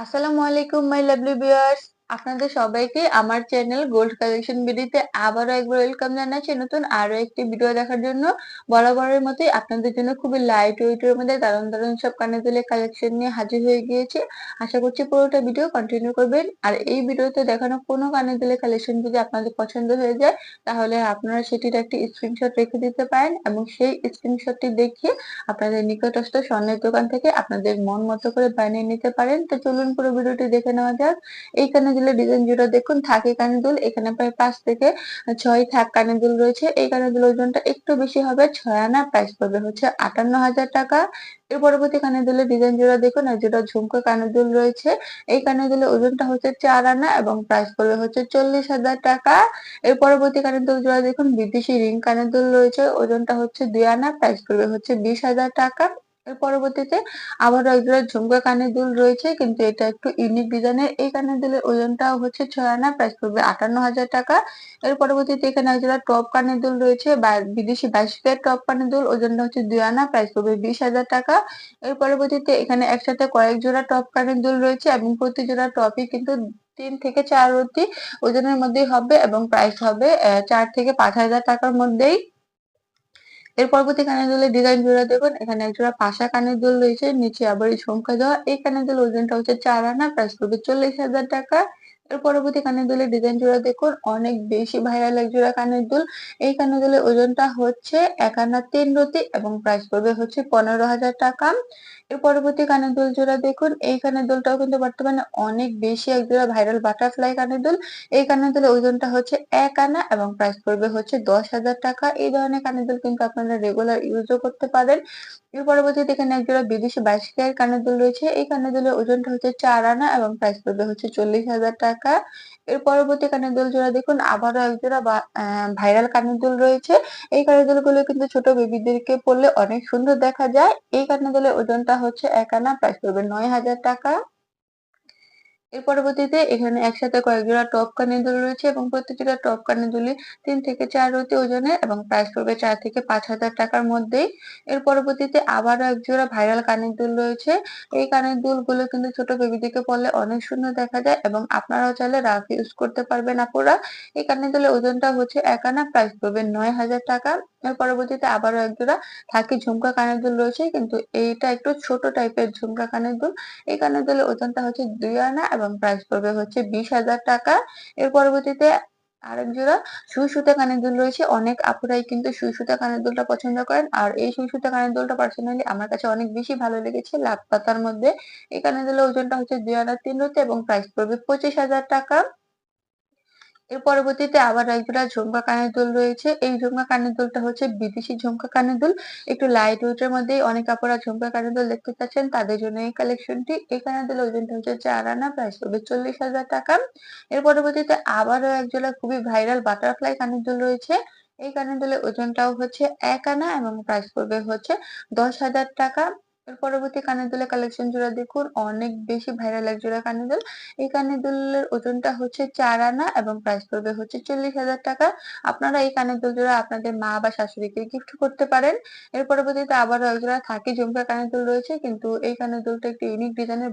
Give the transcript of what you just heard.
আসসালামু আলাইকুম my lovely viewers আপনাদের সবাইকে আমার চ্যানেল গোল্ড কালেকশন ভিডিওতে আবারও একবার ওয়েলকাম জানাচ্ছি। নতুন আরও একটি ভিডিও দেখার জন্য বরাবরের মতোই আপনাদের জন্য খুবই লাইট ওয়েটের মধ্যে দারুণ দারুণ সব কানে দুলে কালেকশন নিয়ে হাজির হয়ে গিয়েছে। আশা করছি পুরোটা ভিডিও কন্টিনিউ করবেন। আর এই ভিডিওতে দেখানো কোনো কানে দুলে কালেকশন যদি আপনাদের পছন্দ হয়ে যায়, তাহলে আপনারা সেটির একটি স্ক্রিনশট রেখে দিতে পারেন এবং সেই স্ক্রিনশটটি দেখিয়ে আপনাদের নিকটস্থ স্বর্ণের দোকান থেকে আপনাদের মন মতো করে বানিয়ে নিতে পারেন। তো চলুন পুরো ভিডিওটি দেখে নেওয়া যাক। এই কানে দুলের ডিজাইন জোড়া দেখুন, থাকে কানে দুল এখানে প্রায় পাঁচ থেকে ছয় থাক কানে দুল রয়েছে। এই কানে দুল ওজনটা একটু বেশি হবে, ছয় আনা প্রাইস পড়বে হচ্ছে আটান্ন হাজার টাকা। এর পরবর্তী কানে দুলের ডিজাইন জোড়া দেখুন আর যেটা ঝুমকো কানে দুল রয়েছে। এই কানে দুলের ওজনটা হচ্ছে চার আনা এবং প্রাইস পড়বে হচ্ছে চল্লিশ হাজার টাকা। এর পরবর্তী কানে দুল জোড়া দেখুন, বিদেশি রিং কানে দুল রয়েছে, ওজনটা হচ্ছে দুই আনা প্রাইস পড়বে হচ্ছে বিশ হাজার টাকা। এর পরবর্তীতে আবারও একজোড়া ঝুমকা কানের দুল রয়েছে, কিন্তু এটা একটু ইউনিক ডিজাইনের এই কানের দুলের ওজনটাও হচ্ছে ছয় আনা প্রাইস পড়বে আটান্ন হাজার টাকা। এর পরবর্তীতে এখানে একজোড়া টপ কানের দুল রয়েছে বিদেশি বাইশ ক্যারেট টপ কানের দুল, ওজনটা হচ্ছে দুই আনা প্রাইস পড়বে বিশ হাজার টাকা। এর পরবর্তীতে এখানে একসাথে কয়েক জোড়া টপ কানের দুল রয়েছে, এবং প্রতি জোড়া টপই কিন্তু তিন থেকে চার অতি ওজনের মধ্যেই হবে, এবং প্রাইস হবে চার থেকে পাঁচ হাজার টাকার মধ্যেই। এর পরবর্তী কানের দুলের ডিজাইন জোড়া দেখুন, এখানে এক জোড়া পাশা কানের দুল রয়েছে, নিচে আবার এই ঝুমকা দেওয়া। এই কানের দুল ওজনটা হচ্ছে চার আনা প্রাইস পড়বে চল্লিশ হাজার টাকা। এর পরবর্তী কানের দুলের ডিজাইন জোড়া দেখুন, অনেক বেশি ভাইরাল এক জোড়া কানের দুল। এই কানের দুলের ওজনটা হচ্ছে এক আনা তিন রতি এবং প্রাইস পড়বে হচ্ছে পনেরো হাজার টাকা। এর পরবর্তী কানের দুল জোড়া দেখুন, এই কানের দুলটাও কিন্তু বর্তমানে অনেক বেশি এক জোড়া ভাইরাল বাটারফ্লাই কানের দুল। এই কানের দুলের ওজনটা হচ্ছে এক আনা এবং প্রাইস পড়বে হচ্ছে দশ হাজার টাকা। এই ধরনের কানের দুল কিন্তু আপনারা রেগুলার ইউজও করতে পারেন। এর পরবর্তীতে এখানে এক জোড়া বিদেশি বাইশ কানের দুল রয়েছে। এই কানের দুলের ওজনটা হচ্ছে চার আনা এবং প্রাইস পড়বে হচ্ছে চল্লিশ হাজার টাকা। এর পরবর্তী কানের দুল জোড়া দেখুন, আবারও এক জোড়া ভাইরাল কানের দুল রয়েছে। এই কানের দুলগুলো কিন্তু ছোট বেবিদেরকে পড়লে অনেক সুন্দর দেখা যায়। এই কানের দুলের ওজনটা হচ্ছে এক আনা, প্রাইস পড়বে নয় হাজার টাকা। এর পরবর্তীতে এখানে একসাথে কয়েক জোড়া টপ কানের দুল রয়েছে এবং প্রত্যেকটা টপ কানের দুলি তিন থেকে চার রতি ওজনের এবং প্রাইস পড়বে চার থেকে পাঁচ হাজার টাকার মধ্যেই। এর পরবর্তীতে আবারও এক জোড়া ভাইরাল কানের দুল রয়েছে। এই কানের দুলগুলো কিন্তু ছোট বেবিদিকে পড়লে অনেক সুন্দর দেখা যায় এবং আপনারাও চাইলে রাফ ইউজ করতে পারবেন আপুরা। এই কানের দুলের ওজনটা হচ্ছে এক আনা প্রাইস পড়বে নয় হাজার টাকা। পরবর্তীতে আবারও এক জোড়া থাকি ঝুমকা কানের দুল রয়েছে, কিন্তু এইটা একটু ছোট টাইপের ঝুমকা কানের দুল। এই কানের দুলের ওজনটা হচ্ছে দুই আনা এবং প্রাইস পড়বে হচ্ছে বিশ হাজার টাকা। এর পরবর্তীতে আরেক জোড়া সুই সুতা কানের দুল রয়েছে। অনেক আপুরাই কিন্তু সুই সুতা কানের দুলটা পছন্দ করেন। আর এই সুই সুতা কানের দুলটা পার্সোনালি আমার কাছে অনেক বেশি ভালো লেগেছে লাভ পাতার মধ্যে। এই কানের দুলের ওজনটা হচ্ছে দুই আনা তিন রুতে এবং প্রাইস পড়বে পঁচিশ হাজার টাকা। এর পরবর্তীতে আবার একজোড়া ঝুমকা কানের দুল রয়েছে। এই ঝুমকা কানের দুলটা হচ্ছে বিদেশি ঝুমকা কানের দুল। একটু লাইট ওয়েটের মধ্যে অনেক কাপড়া ঝুমকা কানের দুল দেখতে চাচ্ছেন তাদের জন্য এই কালেকশনটি এই কানের দুল ওজনটা হচ্ছে চার আনা, প্রাইস হবে চল্লিশ হাজার টাকা। এর পরবর্তীতে আবারও একজোড়া খুবই ভাইরাল বাটারফ্লাই কানের দুল রয়েছে। এই কানের দুলের ওজনটাও হচ্ছে এক আনা এবং প্রাইস পড়বে হচ্ছে দশ হাজার টাকা। এর পরবর্তী কানের দুলের কালেকশন জোড়া দেখুন, অনেক বেশি ভাইরাল এক জোড়া কানের দুল এই কানের দুলের ওজনটা হচ্ছে চার আনা এবং প্রাইস পড়বে হচ্ছে চল্লিশ হাজার টাকা। আপনারা এই কানের দুল জোড়া আপনাদের মা বা শাশুড়িকে গিফট করতে পারেন। এর পরবর্তীতে আবারও এক জোড়া থাকি ঝুমকা কানের দুল রয়েছে, কিন্তু এই কানের দুলটা একটু ইউনিক ডিজাইনের